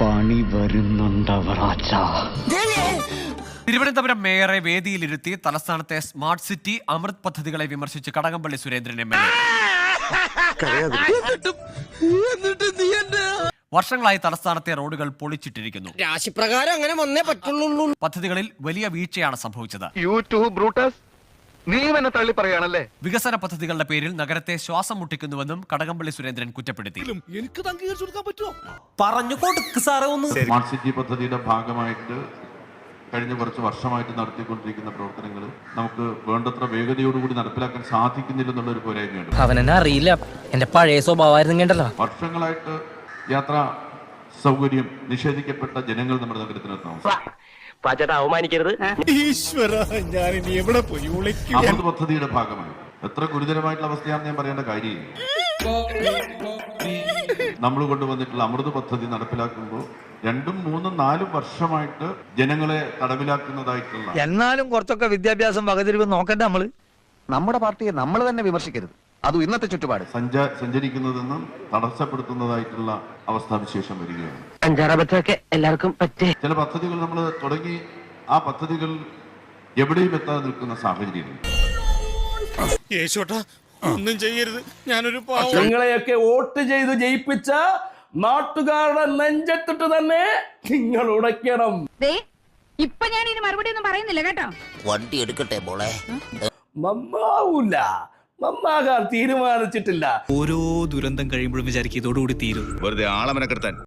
പണി വരുന്നുണ്ടവറാച്ച തിരുവനന്തപുരം മേയറെ വേദിയിലിരുത്തി തലസ്ഥാനത്തെ smart city Amrut പദ്ധതികളെ വിമർശിച്ച് Kadakampally Surendran M L A. വർഷങ്ങളായി തലസ്ഥാനത്തെ റോഡുകൾ പൊളിച്ചിട്ടിരിക്കുന്നു. രാശിപ്രകാരം അങ്ങനെ വന്നേ പറ്റുള്ളൂ. പദ്ധതികളിൽ വലിയ വീഴ്ചയാണ് സംഭവിച്ചത്. യൂട്യൂബ് ബ്രൂട്ടസ് നീ എന്നെ തള്ളി പറയാണല്ലേ വികസന പദ്ധതികളുടെ പേരിൽ നഗരത്തെ ശ്വാസം മുട്ടിക്കുന്നുവെന്നും കടകംപള്ളി സുരേന്ദ്രൻ കുറ്റപ്പെടുത്തി. പറഞ്ഞു കൊടുക്ക് സാറേ ഒന്ന്. സ്മാർട്ട് സിറ്റി പദ്ധതിയുടെ ഭാഗമായിട്ട് കഴിഞ്ഞ കുറച്ച് വർഷമായിട്ട് നടത്തിക്കൊണ്ടിരിക്കുന്ന പ്രവർത്തനങ്ങൾ നമുക്ക് വേണ്ടത്ര വേഗതയോടുകൂടി നടപ്പിലാക്കാൻ സാധിക്കുന്നില്ലെന്നുള്ള ഒരു പോരായ്മയുണ്ട്. അവനെന്നെ അറിയില്ല. എന്റെ പഴയ സ്വഭാവമായിരുന്നു കേട്ടല്ലോ വർഷങ്ങളായിട്ട് യാത്രാ സൗകര്യം നിഷേധിക്കപ്പെട്ട ജനങ്ങൾ നമ്മുടെ നഗരത്തിനകത്ത് താമസിക്കും പാച്ചേട്ടാ അവമാനിക്കരുത്. അമൃത് പദ്ധതിയുടെ ഭാഗമായി എത്ര ഗുരുതരമായിട്ടുള്ള അവസ്ഥയാണെന്ന് ഞാൻ പറയേണ്ട കാര്യമില്ല. നമ്മൾ കൊണ്ടുവന്നിട്ടുള്ള അമൃത് പദ്ധതി നടപ്പിലാക്കുമ്പോൾ രണ്ടും മൂന്നും നാലും വർഷമായിട്ട് ജനങ്ങളെ തടവിലാക്കുന്നതായിട്ടുള്ള എന്നാലും കുറച്ചൊക്കെ വിദ്യാഭ്യാസം വകതിരിവ് നോക്കണ്ട നമ്മൾ. നമ്മുടെ പാർട്ടിയെ നമ്മൾ തന്നെ വിമർശിക്കരുത്. അതും ഇന്നത്തെ ചുറ്റുപാട്. സഞ്ചാ സഞ്ചരിക്കുന്നതെന്നും തടസ്സപ്പെടുത്തുന്നതായിട്ടുള്ള അവസ്ഥാവിശേഷം വരികയാണ്. അഞ്ചാറബത്തൊക്കെ എല്ലാവർക്കും പറ്റേ. ചില പദ്ധതികൾ നമ്മൾ തുടങ്ങി ആ പദ്ധതികൾ എവിടെയും എത്താതെ നിൽക്കുന്ന സാഹചര്യം ഒന്നും ചെയ്യരുത്. ഞാനൊരു നിങ്ങളെയൊക്കെ വോട്ട് ചെയ്ത് ജയിപ്പിച്ച നാട്ടുകാരുടെ നെഞ്ചത്തിട്ട് തന്നെ നിങ്ങൾ ഉടയ്ക്കണം. ദേ ഇപ്പൊ ഞാൻ ഇനി മറുപടി ഒന്നും പറയുന്നില്ല കേട്ടോ. വണ്ടി എടുക്കട്ടെ മോളെ. നന്നാവൂല നന്നാകാൻ തീരുമാനിച്ചിട്ടില്ല. ഓരോ ദുരന്തം കഴിയുമ്പോഴും വിചാരിക്കും ഇതോടുകൂടി തീരും. വെറുതെ ആളമനക്കെടുത്താൻ